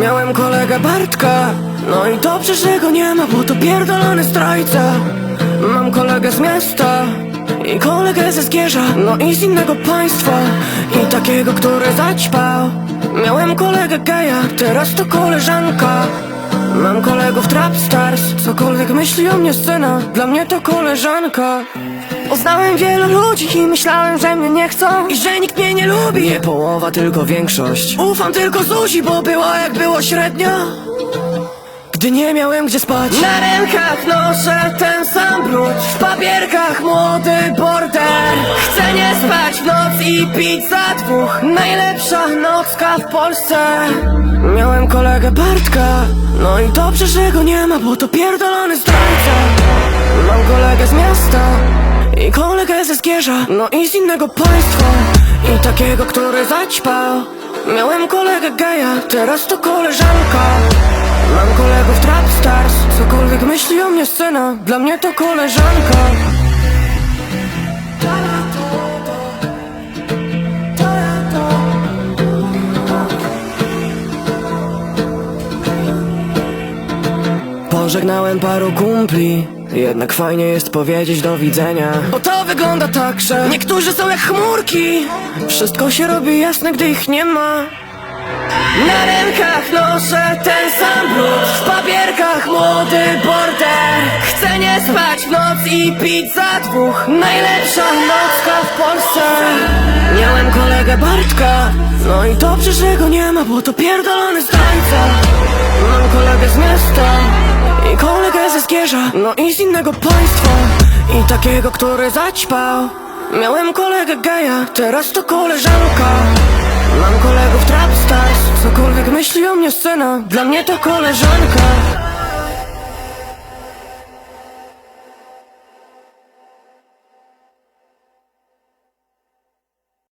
Miałem kolegę Bartka No i dobrze, że go nie ma, bo to pierdolony zdrajca Mam kolegę z miasta I kolegę ze Zgierza No i z innego państwa. I takiego, który zaćpał. Miałem kolegę geja, teraz to koleżanka Mam kolegów trapstars Cokolwiek myśli o mnie scena. Dla mnie to koleżanka. Poznałem wielu ludzi i myślałem, że mnie nie chcą. I że nikt mnie nie lubi. Nie połowa, tylko większość. Ufam tylko Zuzi, bo było jak było średnio. Gdy nie miałem gdzie spać. Na rękach noszę ten sam brud. W papierkach młody border Chcę nie spać w noc i pić za dwóch. Najlepsza nocka w Polsce kolegę Bartka. No i dobrze, że go nie ma, bo to pierdolony zdrajca. Mam kolegę z miasta I kolegę ze Zgierza No i z innego państwa. I takiego, który zaćpał. Miałem kolegę geja, teraz to koleżanka. Mam kolegów trapstars Cokolwiek myśli o mnie scena Dla mnie to koleżanka Pożegnałem paru kumpli. Jednak fajnie jest powiedzieć do widzenia. Bo to wygląda tak, że Niektórzy są jak chmurki. Wszystko się robi jasne, gdy ich nie ma. Na rękach noszę ten sam brud W papierkach młody border. Chcę nie spać w noc i pić za dwóch. Najlepsza nocka w Polsce. Miałem kolegę Bartka. No i dobrze, że go nie ma, bo to pierdolony zdrajca. Mam kolegę z miasta I kolegę ze Zgierza No i z innego państwa. I takiego, który zaćpał. Miałem kolegę geja, teraz to koleżanka. Mam kolegów trapstars Cokolwiek myśli o mnie scena Dla mnie to koleżanka